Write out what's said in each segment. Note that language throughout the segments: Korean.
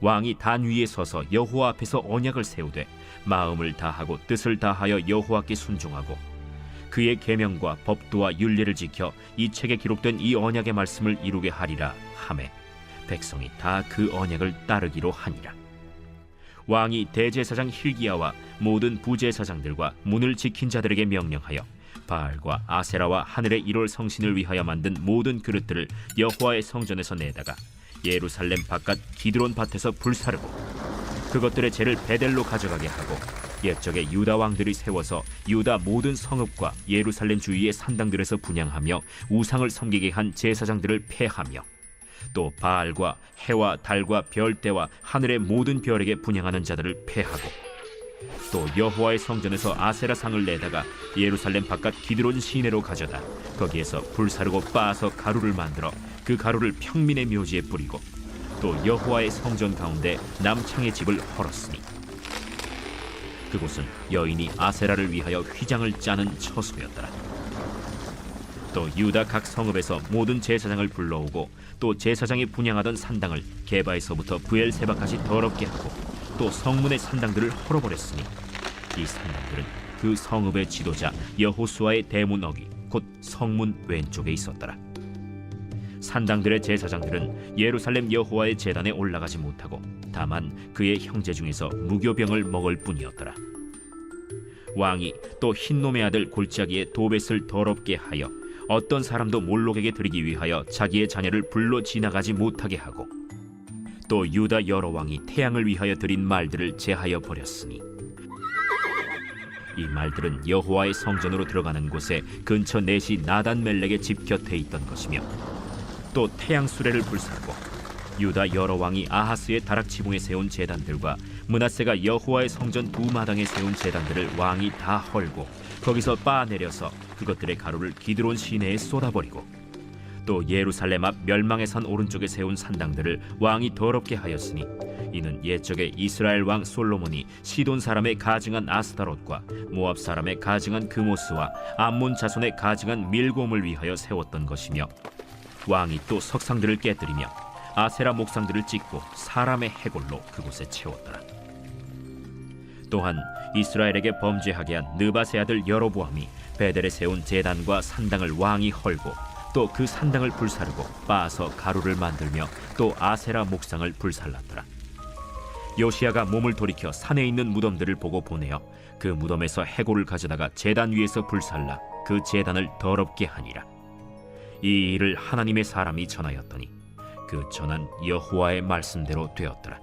왕이 단 위에 서서 여호와 앞에서 언약을 세우되 마음을 다하고 뜻을 다하여 여호와께 순종하고 그의 계명과 법도와 윤례를 지켜 이 책에 기록된 이 언약의 말씀을 이루게 하리라 하매 백성이 다 그 언약을 따르기로 하니라. 왕이 대제사장 힐기야와 모든 부제사장들과 문을 지킨 자들에게 명령하여 바알과 아세라와 하늘의 일월 성신을 위하여 만든 모든 그릇들을 여호와의 성전에서 내다가 예루살렘 바깥 기드론 밭에서 불사르고 그것들의 죄를 베델로 가져가게 하고 옛적에 유다 왕들이 세워서 유다 모든 성읍과 예루살렘 주위의 산당들에서 분양하며 우상을 섬기게 한 제사장들을 폐하며 또 바알과 해와 달과 별대와 하늘의 모든 별에게 분양하는 자들을 폐하고 또 여호와의 성전에서 아세라 상을 내다가 예루살렘 바깥 기드론 시내로 가져다 거기에서 불사르고 빻아서 가루를 만들어 그 가루를 평민의 묘지에 뿌리고 또 여호와의 성전 가운데 남창의 집을 헐었으니 그곳은 여인이 아세라를 위하여 휘장을 짜는 처소였더라. 또 유다 각 성읍에서 모든 제사장을 불러오고 또 제사장이 분양하던 산당을 게바에서부터 부엘세바까지 더럽게 하고 또 성문의 산당들을 헐어버렸으니 이 산당들은 그 성읍의 지도자 여호수아의 대문 어기 곧 성문 왼쪽에 있었더라. 산당들의 제사장들은 예루살렘 여호와의 제단에 올라가지 못하고 다만 그의 형제 중에서 무교병을 먹을 뿐이었더라. 왕이 또 흰놈의 아들 골짜기에 도벳을 더럽게 하여 어떤 사람도 몰록에게 드리기 위하여 자기의 자녀를 불러 지나가지 못하게 하고 또 유다 여러 왕이 태양을 위하여 드린 말들을 제하여 버렸으니 이 말들은 여호와의 성전으로 들어가는 곳에 근처 넷이 나단 멜렉의 집 곁에 있던 것이며 또 태양 수레를 불사르고 유다 여러 왕이 아하스의 다락 지붕에 세운 제단들과 문하세가 여호와의 성전 두 마당에 세운 제단들을 왕이 다 헐고 거기서 빻아내려서 그것들의 가루를 기드론 시내에 쏟아버리고 또 예루살렘 앞 멸망의 산 오른쪽에 세운 산당들을 왕이 더럽게 하였으니 이는 옛적에 이스라엘 왕 솔로몬이 시돈 사람의 가증한 아스타롯과 모압 사람의 가증한 그모스와 암몬 자손의 가증한 밀곰을 위하여 세웠던 것이며 왕이 또 석상들을 깨뜨리며 아세라 목상들을 찍고 사람의 해골로 그곳에 채웠더라. 또한 이스라엘에게 범죄하게 한 느바세 아들 여로보암이 베델에 세운 제단과 산당을 왕이 헐고 또 그 산당을 불사르고 빻아서 가루를 만들며 또 아세라 목상을 불살랐더라. 요시아가 몸을 돌이켜 산에 있는 무덤들을 보고 보내어 그 무덤에서 해골을 가져다가 제단 위에서 불살라 그 제단을 더럽게 하니라. 이 일을 하나님의 사람이 전하였더니 그 전한 여호와의 말씀대로 되었더라.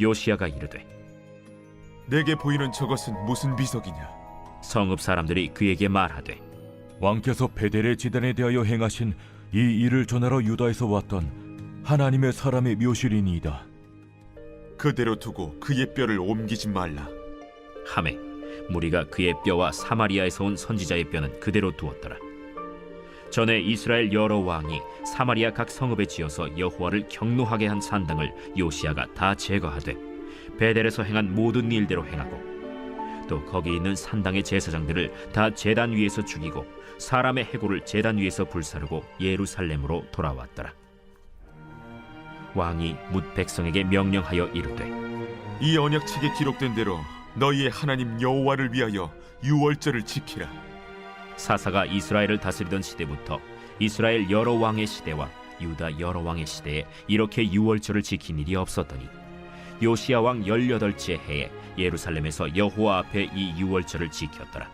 요시아가 이르되 내게 보이는 저것은 무슨 비석이냐? 성읍 사람들이 그에게 말하되 왕께서 베델의 지단에 대하여 행하신 이 일을 전하러 유다에서 왔던 하나님의 사람의 묘실이니이다. 그대로 두고 그의 뼈를 옮기지 말라. 하매 무리가 그의 뼈와 사마리아에서 온 선지자의 뼈는 그대로 두었더라. 전에 이스라엘 여러 왕이 사마리아 각 성읍에 지어서 여호와를 경노하게 한 산당을 요시아가 다 제거하되 베델에서 행한 모든 일대로 행하고 또 거기 있는 산당의 제사장들을 다 제단 위에서 죽이고 사람의 해골을 제단 위에서 불사르고 예루살렘으로 돌아왔더라. 왕이 뭇 백성에게 명령하여 이르되 이 언약책에 기록된 대로 너희의 하나님 여호와를 위하여 유월절을 지키라. 사사가 이스라엘을 다스리던 시대부터 이스라엘 여러 왕의 시대와 유다 여러 왕의 시대에 이렇게 유월절을 지킨 일이 없었더니 요시야 왕 18째 해에 예루살렘에서 여호와 앞에 이 유월절을 지켰더라.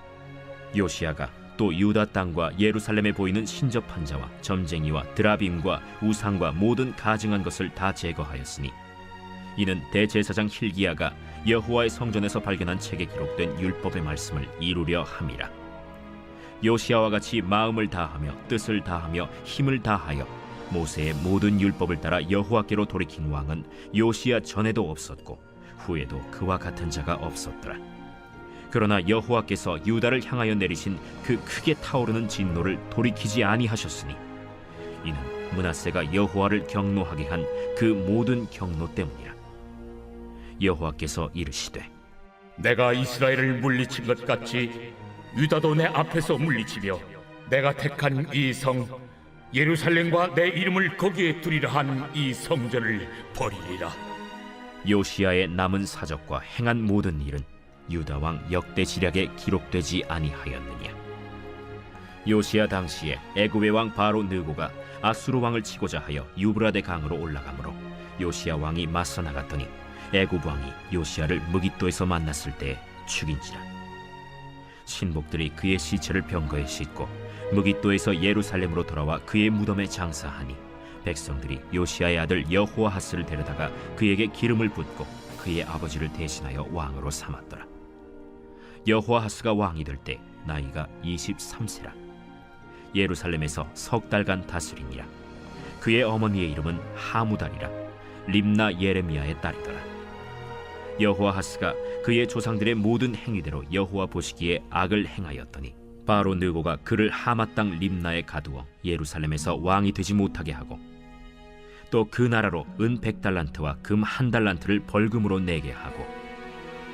요시야가 또 유다 땅과 예루살렘에 보이는 신접한 자와 점쟁이와 드라빔과 우상과 모든 가증한 것을 다 제거하였으니 이는 대제사장 힐기야가 여호와의 성전에서 발견한 책에 기록된 율법의 말씀을 이루려 함이라. 요시아와 같이 마음을 다하며 뜻을 다하며 힘을 다하여 모세의 모든 율법을 따라 여호와께로 돌이킨 왕은 요시아 전에도 없었고 후에도 그와 같은 자가 없었더라. 그러나 여호와께서 유다를 향하여 내리신 그 크게 타오르는 진노를 돌이키지 아니하셨으니 이는 문하세가 여호와를 경노하게 한 그 모든 경노 때문이라. 여호와께서 이르시되 내가 이스라엘을 물리친 것 같이 유다도 내 앞에서 물리치며 내가 택한 이 성 예루살렘과 내 이름을 거기에 두리라 한 이 성전을 버리리라 요시아의 남은 사적과 행한 모든 일은 유다 왕 역대 지략에 기록되지 아니하였느냐 요시아 당시에 애굽의 왕 바로 느고가 아수르 왕을 치고자 하여 유브라데 강으로 올라가므로 요시아 왕이 맞서 나갔더니 애굽 왕이 요시아를 무기또에서 만났을 때 죽인지라 신복들이 그의 시체를 병거에 싣고 무기또에서 예루살렘으로 돌아와 그의 무덤에 장사하니 백성들이 요시아의 아들 여호아하스를 데려다가 그에게 기름을 붓고 그의 아버지를 대신하여 왕으로 삼았더라. 여호아하스가 왕이 될 때 나이가 23세라. 예루살렘에서 석 달간 다스리니라. 그의 어머니의 이름은 하무달이라. 림나 예레미야의 딸이더라. 여호아하스가 그의 조상들의 모든 행위대로 여호와 보시기에 악을 행하였더니 바로 느고가 그를 하마 땅 림나에 가두어 예루살렘에서 왕이 되지 못하게 하고 또 그 나라로 은 백달란트와 금 한 달란트를 벌금으로 내게 하고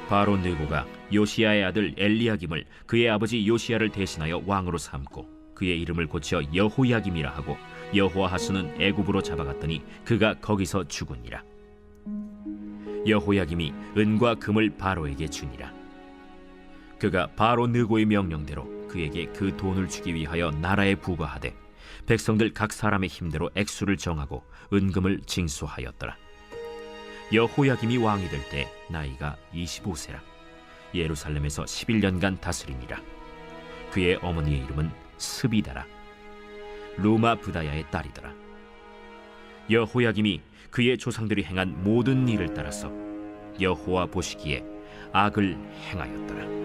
바로 느고가 요시아의 아들 엘리야김을 그의 아버지 요시아를 대신하여 왕으로 삼고 그의 이름을 고쳐 여호야김이라 하고 여호아하스는 애굽으로 잡아갔더니 그가 거기서 죽으니라 여호야김이 은과 금을 바로에게 주니라 그가 바로 느고의 명령대로 그에게 그 돈을 주기 위하여 나라에 부과하되 백성들 각 사람의 힘대로 액수를 정하고 은금을 징수하였더라. 여호야김이 왕이 될 때 나이가 25세라. 예루살렘에서 11년간 다스리니라. 그의 어머니의 이름은 스비다라. 루마 부다야의 딸이더라. 여호야김이 그의 조상들이 행한 모든 일을 따라서 여호와 보시기에 악을 행하였더라.